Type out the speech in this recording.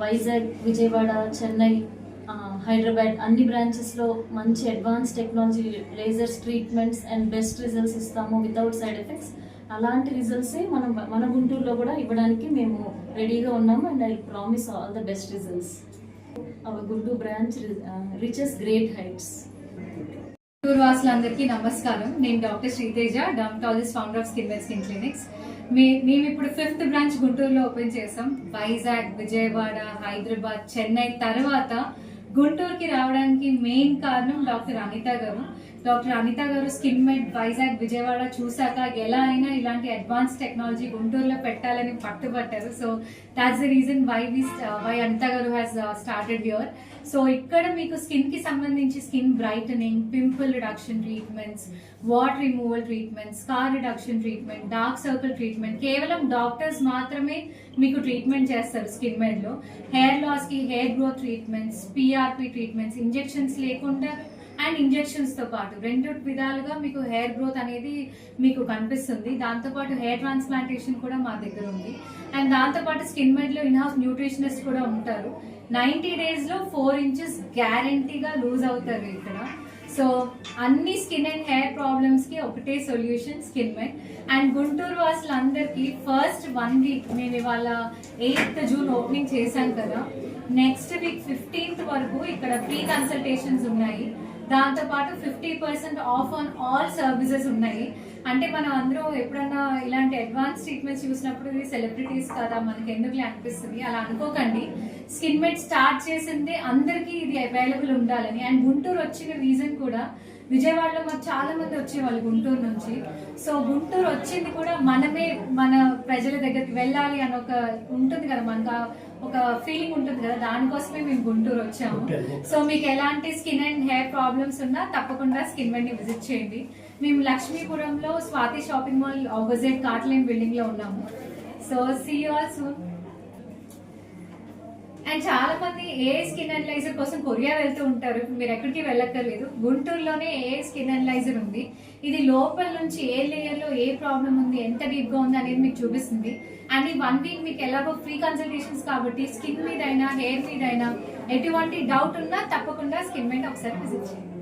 వైజాగ్ విజయవాడ చెన్నై హైదరాబాద్ అన్ని బ్రాంచెస్లో మంచి advance technology lasers treatments and best results ఇస్తాము వితౌట్ సైడ్ ఎఫెక్ట్స్ అలాంటి రిజల్ట్సే మనం మన గుంటూరులో కూడా ఇవ్వడానికి మేము రెడీగా ఉన్నాము and I promise all the best results our Guntur branch reaches great heights Guntur వాసులందరికీ నమస్కారం. నేను doctor Sriteja dermatologist founder of skin well skin clinics మేము ఇప్పుడు ఫిఫ్త్ బ్రాంచ్ గుంటూరులో ఓపెన్ చేసాం. వైజాగ్ విజయవాడ హైదరాబాద్ చెన్నై తర్వాత గుంటూరుకి రావడానికి మెయిన్ కారణం డాక్టర్ అనిత గారు. డాక్టర్ అనిత గారు స్కిన్ మెడ్ వైజాగ్ విజయవాడ చూసాక ఎలా అయినా ఇలాంటి అడ్వాన్స్ టెక్నాలజీ గుంటూరులో పెట్టాలని పట్టుబట్టారు. So that's the reason why we why Anitha garu has started your so ఇక్కడ మీకు స్కిన్కి సంబంధించి skin brightening pimple reduction treatments water removal treatment scar reduction treatment dark circle treatment కేవలం డాక్టర్స్ మాత్రమే మీకు ట్రీట్మెంట్ చేస్తారు స్కిన్ మెడ్లో హెయిర్ లాస్కి hair growth treatments PRP treatments injections లేకుండా అండ్ ఇంజెక్షన్స్తో పాటు. రెండు విధాలుగా మీకు హెయిర్ గ్రోత్ అనేది మీకు కనిపిస్తుంది. దాంతో పాటు హెయిర్ ట్రాన్స్ప్లాంటేషన్ కూడా మా దగ్గర ఉంది. అండ్ దాంతో పాటు స్కిన్ మెడ్లో ఇన్ న్యూట్రిషనిస్ట్ కూడా ఉంటారు. నైన్టీ డేస్లో ఫోర్ ఇంచెస్ గ్యారంటీగా లూజ్ అవుతారు ఇక్కడ. సో అన్ని స్కిన్ అండ్ హెయిర్ ప్రాబ్లమ్స్కి ఒకటే solution skin med and Guntur వాసులందరికీ first one week మేము ఇవాళ ఎయిత్ జూన్ ఓపెనింగ్ చేశాం కదా. నెక్స్ట్ వీక్ ఫిఫ్టీన్త్ వరకు ఇక్కడ ఫ్రీ కన్సల్టేషన్స్ ఉన్నాయి. దాంతో పాటు fifty percent off on all services ఉన్నాయి. అంటే మనం అందరూ ఎప్పుడన్నా ఇలాంటి అడ్వాన్స్ ట్రీట్మెంట్స్ చూసినప్పుడు ఇది సెలబ్రిటీస్ కదా మనకి ఎందుకు అనిపిస్తుంది? అలా అనుకోకండి. స్కిన్ మెట్ స్టార్ట్ చేసింది అందరికీ ఇది అవైలబుల్ ఉండాలని. అండ్ గుంటూరు వచ్చిన రీజన్ కూడా విజయవాడలో మాకు చాలా మంది వచ్చేవాళ్ళు గుంటూరు నుంచి. సో గుంటూరు వచ్చింది కూడా మనమే మన ప్రజల దగ్గరికి వెళ్ళాలి అని ఒక ఉంటుంది కదా మనకు ఒక ఫీలింగ్ ఉంటుంది కదా దానికోసమే మేము గుంటూరు వచ్చాము. సో మీకు ఎలాంటి స్కిన్ అండ్ హెయిర్ ప్రాబ్లమ్స్ ఉన్నా తప్పకుండా స్కిన్ని విజిట్ చేయండి. మేము లక్ష్మీపురంలో స్వాతి షాపింగ్ మాల్ ఆపోజిట్ కాట్లైన్ బిల్డింగ్లో ఉన్నాము. So see all soon and చాలా మంది ఏ స్కిన్ అనలైజర్ కోసం కొరియా వెళ్తూ ఉంటారు. మీరు ఎక్కడికి వెళ్ళక్కర్లేదు. గుంటూరులోనే ఏ స్కిన్ అనలైజర్ ఉంది. ఇది లోపల నుంచి ఏ లేయర్లో ఏ ప్రాబ్లం ఉంది ఎంత డీప్గా ఉంది అనేది మీకు చూపిస్తుంది. అండ్ ఈ వన్ వీక్ మీకు ఎలాగో ఫ్రీ కన్సల్టేషన్స్ కాబట్టి స్కిన్ మీదైనా హెయిర్ మీదైనా అయినా ఎటువంటి డౌట్ ఉన్నా తప్పకుండా స్కిన్ మీద ఒకసారి విజిట్ చేయండి.